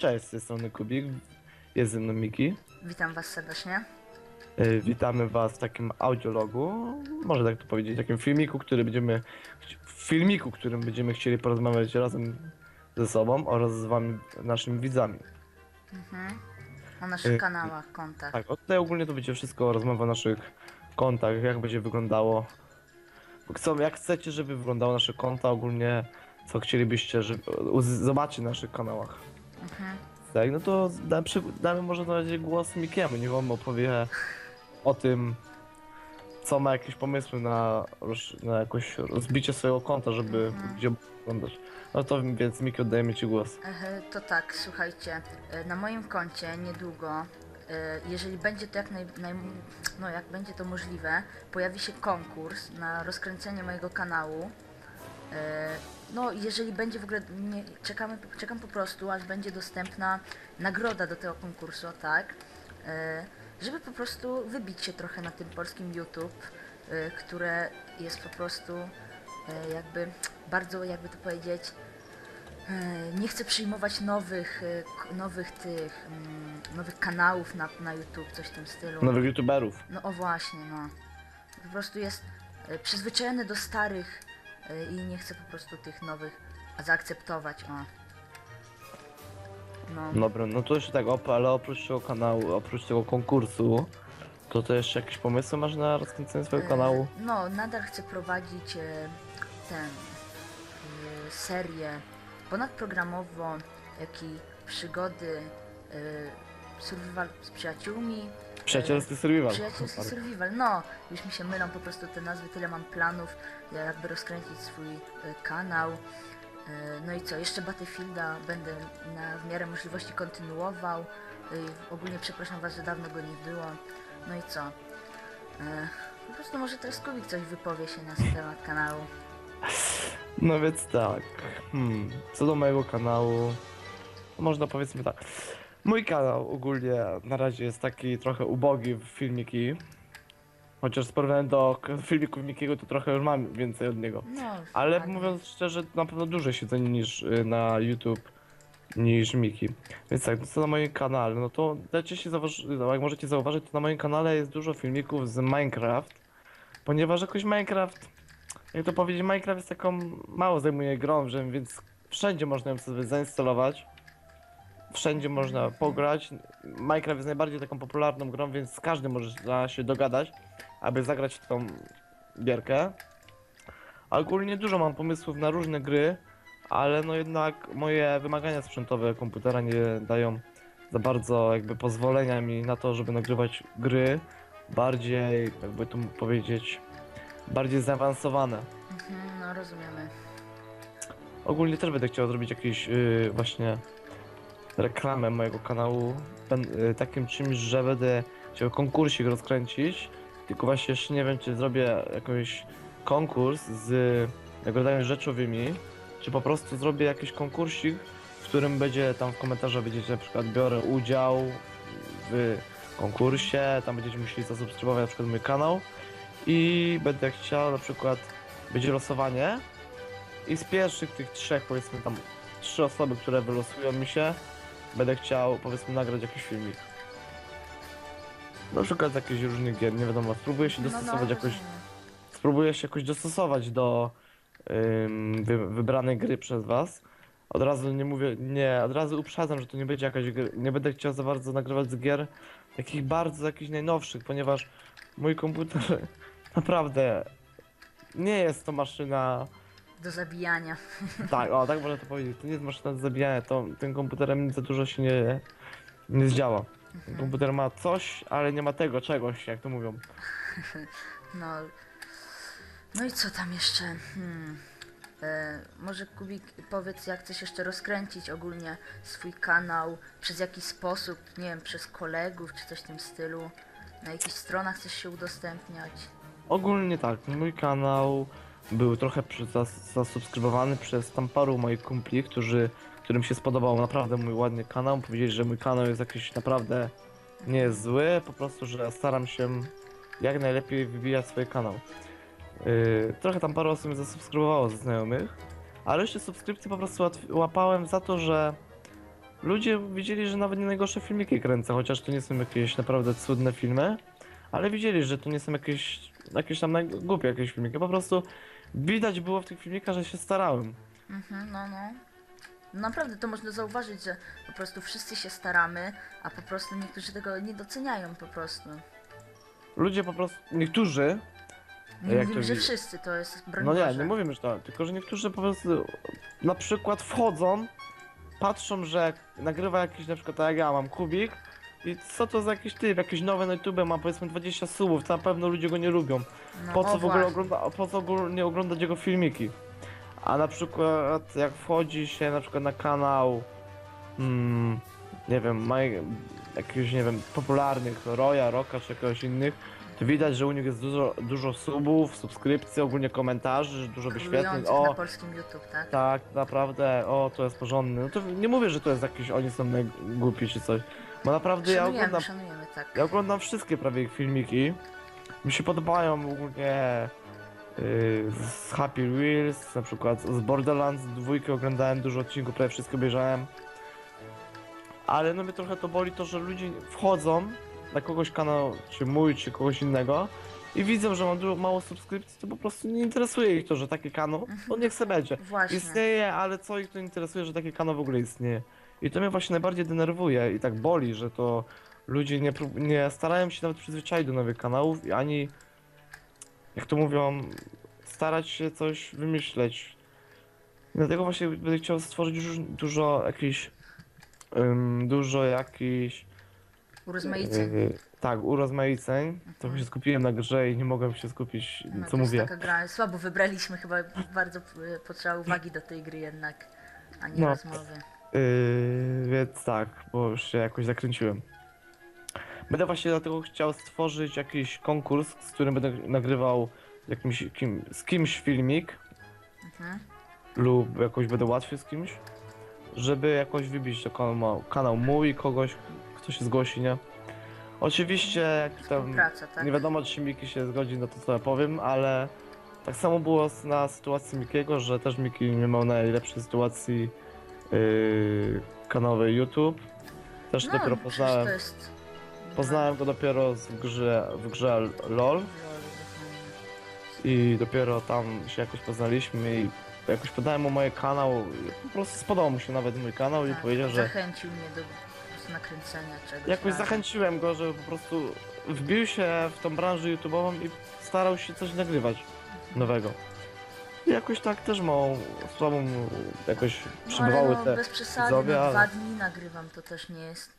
Cześć, z tej strony Kubik, jest ze mną Miki. Witam Was serdecznie. E, Witamy Was w takim audiologu, można tak to powiedzieć, takim filmiku, który będziemy, w filmiku, którym będziemy chcieli porozmawiać razem ze sobą oraz z Wami, naszymi widzami. Mhm. O naszych Y, kanałach, kontach. Tak, od tutaj ogólnie to będzie wszystko rozmowa o naszych kontach, jak będzie wyglądało. Co, jak chcecie, żeby wyglądało nasze konta ogólnie, co chcielibyście, żeby uz- zobaczyć na naszych kanałach. Mhm. Tak, no to da, przy, damy może na razie głos Mikiemu, niech on opowie o tym, co ma jakieś pomysły na, roz, na jakoś rozbicie swojego konta, żeby Mhm. gdzie oglądać. No to więc Miki oddajemy Ci głos. E, To tak, słuchajcie, e, na moim koncie niedługo, e, jeżeli będzie to jak naj, naj, no jak będzie to możliwe, pojawi się konkurs na rozkręcenie mojego kanału. E, No, jeżeli będzie w ogóle, nie, czekamy, czekam po prostu, aż będzie dostępna nagroda do tego konkursu, tak? E, Żeby po prostu wybić się trochę na tym polskim YouTube, e, które jest po prostu jakby bardzo, jakby to powiedzieć, nie chcę przyjmować nowych, nowych tych, mm, nowych kanałów na, na YouTube, coś w tym stylu. Nowych youtuberów. No o właśnie, no. Po prostu jest przyzwyczajony do starych i nie chce po prostu tych nowych zaakceptować, o. No. Dobra, no to jeszcze tak, op, ale oprócz tego kanału, oprócz tego konkursu, to to jeszcze jakieś pomysły masz na rozkręcenie swojego E, kanału? No, nadal chcę prowadzić e, ten e, serię ponadprogramową, jak i przygody e, survival z przyjaciółmi. Przyjacielski survival. Przyjacielski survival, no, już mi się mylą po prostu te nazwy, tyle mam planów, ja jakby rozkręcić swój e, kanał. E, no i co, jeszcze Battlefielda będę na w miarę możliwości kontynuował. E, ogólnie przepraszam was, że dawno go nie było. No i co? Po prostu może teraz Kubik coś wypowie się na temat kanału. No więc tak. Hmm. Co do mojego kanału, można powiedzmy tak. Mój kanał ogólnie na razie jest taki trochę ubogi w filmiki. Chociaż w porównaniu do k- filmików Mikiego to trochę już mam więcej od niego. No, Ale fajnie. mówiąc szczerze, na pewno dłużej siedzę niż y, na YouTube niż Miki. Więc tak, co na moim kanale, no to dajcie się zauważyć, no jak możecie zauważyć, to na moim kanale jest dużo filmików z Minecraft. Ponieważ jakoś Minecraft, jak to powiedzieć, Minecraft jest taką mało zajmuje grą, że więc wszędzie można ją sobie zainstalować. Wszędzie można pograć. Minecraft jest najbardziej taką popularną grą, więc każdy może się dogadać, aby zagrać w tą gierkę. A Ogólnie dużo mam pomysłów na różne gry, ale no jednak moje wymagania sprzętowe komputera nie dają za bardzo jakby pozwolenia mi na to, żeby nagrywać gry bardziej, jakby tu powiedzieć, bardziej zaawansowane. Mhm, no rozumiemy. Ogólnie też będę chciał zrobić jakieś yy, właśnie reklamę mojego kanału, yy, takim czymś, że będę chciał konkursik rozkręcić, tylko właśnie jeszcze nie wiem, czy zrobię jakiś konkurs z nagrodami rzeczowymi, czy po prostu zrobię jakiś konkursik, w którym będzie tam w komentarzach będziecie na przykład biorę udział w konkursie, tam będziecie musieli zasubskrybować na przykład mój kanał i będę chciał na przykład będzie losowanie. I z pierwszych tych trzech, powiedzmy tam, trzy osoby, które wylosują mi się, będę chciał, powiedzmy, nagrać jakiś filmik. Przykład z jakichś różnych gier, nie wiadomo, spróbuję się No, no, dostosować jakoś, rozumiem. spróbuję się jakoś dostosować do ym, wy, wybranej gry przez was. Od razu nie mówię, nie, od razu uprzedzam, że to nie będzie jakaś gry, nie będę chciał za bardzo nagrywać z gier takich bardzo jakichś najnowszych, ponieważ mój komputer naprawdę nie jest to maszyna Do zabijania. tak, o, tak można to powiedzieć. To nie jest maszyna do zabijania, to tym komputerem nic za dużo się nie, nie zdziała. Ten komputer ma coś, ale nie ma tego czegoś, jak to mówią. No. No i co tam jeszcze? Hmm. E, może Kubik powiedz jak chcesz jeszcze rozkręcić ogólnie swój kanał, przez jaki sposób, nie wiem, przez kolegów czy coś w tym stylu. Na jakich stronach chcesz się udostępniać? Ogólnie tak, mój kanał był trochę zasubskrybowany przez tam paru moich kumpli, którzy, którym się spodobał naprawdę mój ładny kanał. Powiedzieli, że mój kanał jest jakiś naprawdę nie zły, po prostu, że staram się jak najlepiej wybijać swój kanał. Yy, trochę tam parę osób mnie zasubskrybowało ze znajomych, ale jeszcze subskrypcję po prostu łapałem za to, że ludzie widzieli, że nawet nie najgorsze filmiki kręcę, chociaż to nie są jakieś naprawdę cudne filmy, ale widzieli, że to nie są jakieś, jakieś tam głupie jakieś filmiki, po prostu widać było w tych filmikach, że się starałem. Mhm, no, no. Naprawdę to można zauważyć, że po prostu wszyscy się staramy, a po prostu niektórzy tego nie doceniają po prostu. Ludzie po prostu, niektórzy, Nie Jak mówimy, to że wi- wszyscy, to jest broń no nie, Boże. nie mówimy, że to, tylko że niektórzy po prostu na przykład wchodzą, patrzą, że nagrywa jakiś na przykład tak jak ja mam kubik i co to za jakiś typ, jakiś nowy na YouTube ma powiedzmy 20 subów, to na pewno ludzie go nie lubią. No, Po o co w ogóle ogląda, po co ogólnie oglądać jego filmiki? A na przykład jak wchodzi się na przykład na kanał mm, nie wiem, ma jakichś nie wiem, popularnych Roya, Roka czy jakoś innych, to widać, że u nich jest dużo, dużo subów, subskrypcji, ogólnie komentarzy, dużo wyświetleń. O, na polskim YouTube, tak? tak, naprawdę, o, to jest porządny. No to nie mówię, że to jest jakiś, oni są głupi czy coś. Bo naprawdę ja Szanujemy, oglądam, szanujemy, tak. ja oglądam wszystkie prawie ich filmiki. Mi się podobają ogólnie yy, z Happy Wheels, na przykład z Borderlands dwójkę oglądałem dużo odcinków, prawie wszystko obejrzałem. Ale no mnie trochę to boli to, że ludzie wchodzą na kogoś kanał, czy mój, czy kogoś innego i widzą, że mam dużo mało subskrypcji, to po prostu nie interesuje ich to, że taki kanał, no niech se będzie. Właśnie. Istnieje, ale co ich to interesuje, że taki kanał w ogóle istnieje. I to mnie właśnie najbardziej denerwuje i tak boli, że to ludzie nie, prób- nie starają się nawet przyzwyczaić do nowych kanałów i ani, jak to mówią, starać się coś wymyśleć. Dlatego właśnie będę chciał stworzyć dużo, dużo jakichś, ym, dużo jakichś, Urozmaiceń. yy, tak, urozmaiceń. Trochę się skupiłem na grze i nie mogłem się skupić, No, co to jest mówię. taka gra, słabo wybraliśmy, chyba bardzo y, potrzeba uwagi do tej gry jednak, a nie No. rozmowy. Yy, więc tak, bo już się jakoś zakręciłem. Będę właśnie dlatego chciał stworzyć jakiś konkurs, z którym będę nagrywał jakimś, kim, z kimś filmik Mhm. lub jakoś będę łatwiej z kimś, żeby jakoś wybić to kanał, kanał mój, kogoś, kto się zgłosi, nie? Oczywiście jak tam Współpraca, tak? nie wiadomo czy Miki się zgodzi na to co ja powiem, ale tak samo było na sytuacji Mikiego, że też Miki nie miał najlepszej sytuacji yy, kanałowej YouTube. Też no, dopiero poznałem, To jest... poznałem go dopiero w grze, w grze LOL i dopiero tam się jakoś poznaliśmy i jakoś podałem mu moje kanał, i po prostu spodobał mu się nawet mój kanał i Tak, powiedział, że Zachęcił mnie do nakręcenia czegoś. jakoś razem. zachęciłem go, żeby po prostu wbił się w tą branżę YouTube'ową i starał się coś nagrywać nowego. Jakoś tak też małą słabą jakoś No, przybywały ale no, te bez przesady, widzowie, no, ale- dwa dni nagrywam, to też nie jest...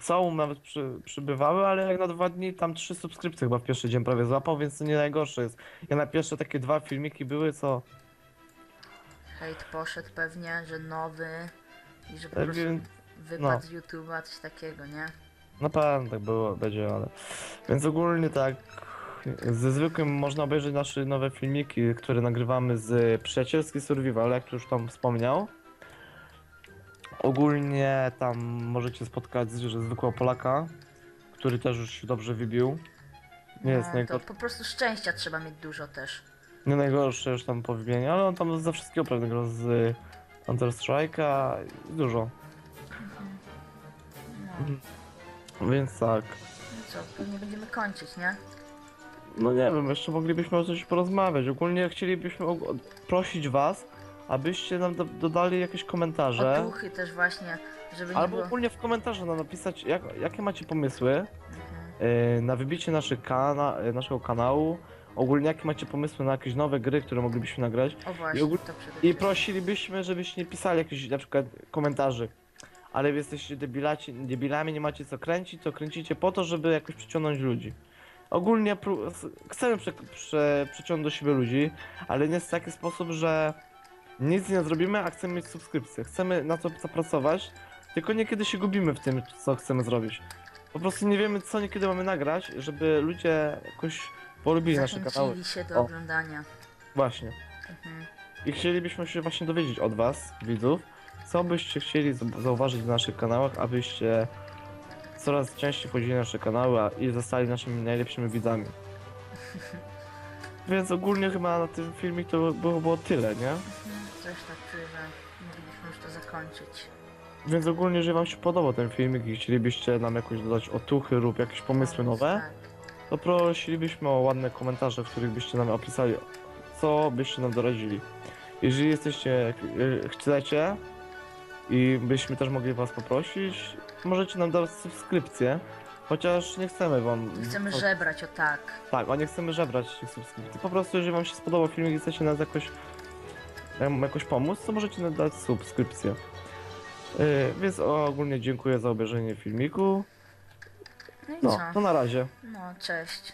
całą nawet przy, przybywały, ale jak na dwa dni tam trzy subskrypcje chyba w pierwszy dzień prawie złapał, więc to nie najgorsze jest. Ja na pierwsze takie dwa filmiki były, co Hejt poszedł pewnie, że nowy i że po Tak prostu więc- wypadł no. z YouTube'a, coś takiego, nie? na pewno tak było, będzie, ale... Więc ogólnie tak, ze zwykłym można obejrzeć nasze nowe filmiki, które nagrywamy z Przyjacielski Survival, jak już tam wspomniał. Ogólnie tam możecie spotkać zwykłego Polaka, który też już się dobrze wybił. Nie jest no, to po prostu szczęścia trzeba mieć dużo też. nie najgorszy już tam po wybieniu, ale on tam ze wszystkiego grał z Counter Strike'a i dużo. No, Więc tak. no co, pewnie będziemy kończyć, nie? No nie wiem, jeszcze moglibyśmy o coś porozmawiać. Ogólnie chcielibyśmy og- prosić was, abyście nam do- dodali jakieś komentarze. Otuchy też właśnie, żeby nie Albo było... ogólnie w komentarzu nam napisać, jak, jakie macie pomysły Mhm. yy, na wybicie naszych kana y, naszego kanału. Ogólnie jakie macie pomysły na jakieś nowe gry, które moglibyśmy nagrać. O właśnie, ogól- to przede I wszystkim. prosilibyśmy, żebyście nie pisali jakichś na przykład komentarzy. Ale wy jesteście debilaci, debilami, nie macie co kręcić, to kręcicie po to, żeby jakoś przyciągnąć ludzi. Ogólnie chcemy prze, prze, przyciągnąć do siebie ludzi, ale nie w taki sposób, że nic nie zrobimy, a chcemy mieć subskrypcję. Chcemy na to zapracować, tylko niekiedy się gubimy w tym, co chcemy zrobić. Po prostu nie wiemy, co niekiedy mamy nagrać, żeby ludzie jakoś polubili nasze kanały. Się do O. oglądania. Właśnie. Mhm. I chcielibyśmy się właśnie dowiedzieć od Was, widzów, co byście chcieli zau- zauważyć w naszych kanałach, abyście coraz częściej wchodzili na nasze kanały a- i zostali naszymi najlepszymi widzami. Więc ogólnie chyba na tym filmie to było, było tyle, nie? Mhm. Coś tak czuję, że moglibyśmy już to zakończyć. Więc ogólnie, jeżeli wam się podobał ten filmik i chcielibyście nam jakoś dodać otuchy lub jakieś pomysły nowe, Tak. to prosilibyśmy o ładne komentarze, w których byście nam opisali, co byście nam doradzili. Jeżeli jesteście, e, chcecie i byśmy też mogli was poprosić, możecie nam dać subskrypcję, chociaż nie chcemy wam... Chcemy żebrać, o tak. Tak, o nie chcemy żebrać tych subskrypcji. Po prostu, jeżeli wam się spodobał filmik i chcecie nas jakoś, jakoś pomóc, to możecie nam dać subskrypcję. Yy, więc ogólnie dziękuję za obejrzenie filmiku. No i No, co? to na razie. No, cześć.